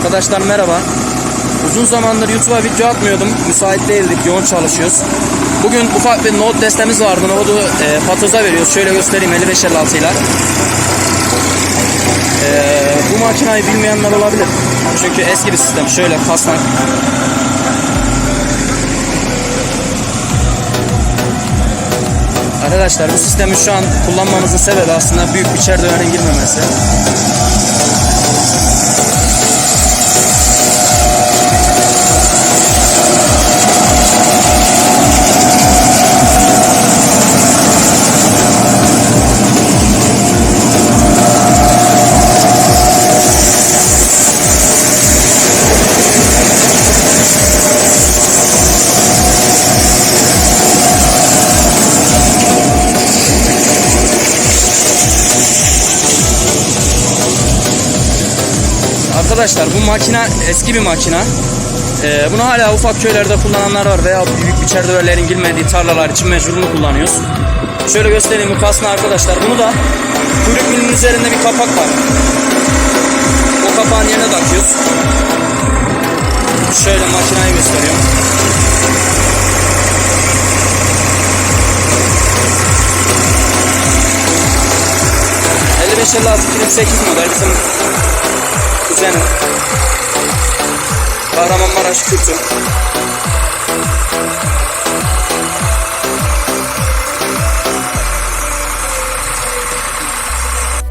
Arkadaşlar merhaba. Uzun zamandır YouTube'a video atmıyordum. Müsait değildik, yoğun çalışıyoruz. Bugün ufak bir nohut destemiz vardı. Nohutu e, patoza veriyoruz. Şöyle göstereyim 5556 ile. E, bu makinayı bilmeyenler olabilir. Çünkü eski bir sistem. Şöyle kasnak. Arkadaşlar bu sistemi şu an kullanmamızın sebebi aslında büyük bir çerdevenin girmemesi. Arkadaşlar bu makine eski bir makine. Ee, bunu hala ufak köylerde kullananlar var veya büyük bir çerdeverlerin girmediği tarlalar için mecbur bunu kullanıyoruz. Şöyle göstereyim bu kasna arkadaşlar. Bunu da kuyruk milinin üzerinde bir kapak var. O kapağın yerine takıyoruz. Şöyle makineyi gösteriyorum. ...55 56 2008 model bizim kuzenim. Kahramanmaraş Kültür.